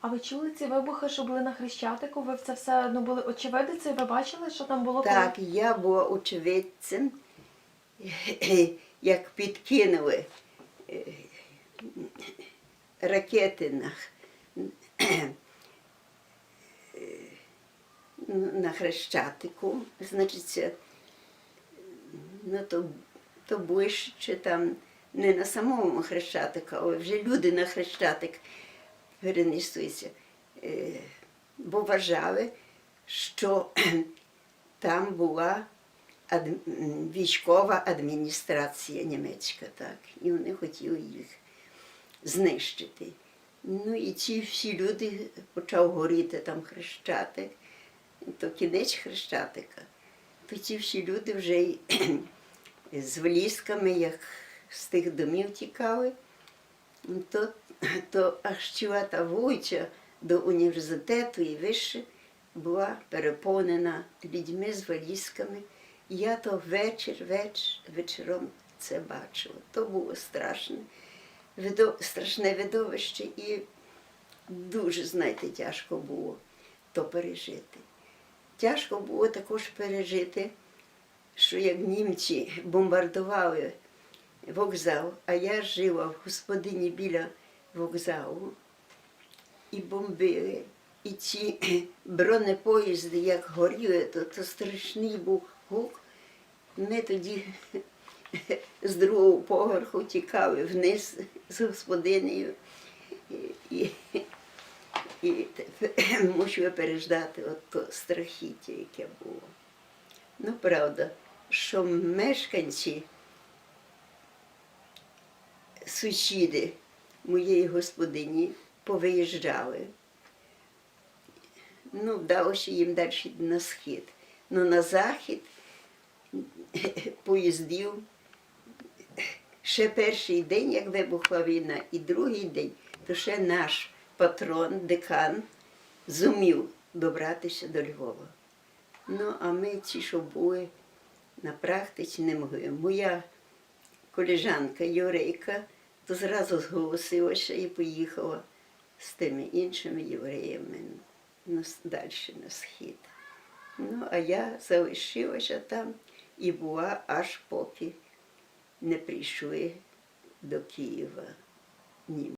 А ви чули ці вибухи, що були на Хрещатику? Ви це все ну, були очевидці, ви бачили, що там було? Так, я була очевидцем, як підкинули е, ракети на, на Хрещатику. Значить, ну, то, то ближче там не на самому Хрещатику, але вже люди на Хрещатик перенеслися. Е, Бо вважали, що там була військова адміністрація німецька, так, і вони хотіли їх знищити. Ну і ці всі люди почав горіти там хрещатик, то кінець хрещатика. То ці всі люди вже й з валізками, як з тих домів тікали, то, то аж ціла та вулиця до університету і вище була переповнена людьми з валізками. Я то вечір, вечір, вечором це бачила. То було страшне, страшне видовище і дуже, знаєте, тяжко було то пережити. Тяжко було також пережити, що як німці бомбардували вокзал, а я жила в господині біля вокзалу, і бомбили. І ці бронепоїзди, як горіли, то, то страшний був гук. Ми тоді з другого поверху тікали вниз з господинею. І, і, мусили переждати от то страхіття, яке було. Ну, правда, що мешканці, сусіди моєї господині повиїжджали. Ну, вдалося їм далі на схід. Ну, на захід поїздів ще перший день, як вибухла війна, і другий день, то ще наш патрон, декан, зумів добратися до Львова. Ну, а ми ті, що були на практиці, не могли. Моя колежанка Єврейка, то зразу зголосилася і поїхала з тими іншими євреями далі на схід. Ну, а я залишилася там і була аж поки не прийшли до Києва. Ні.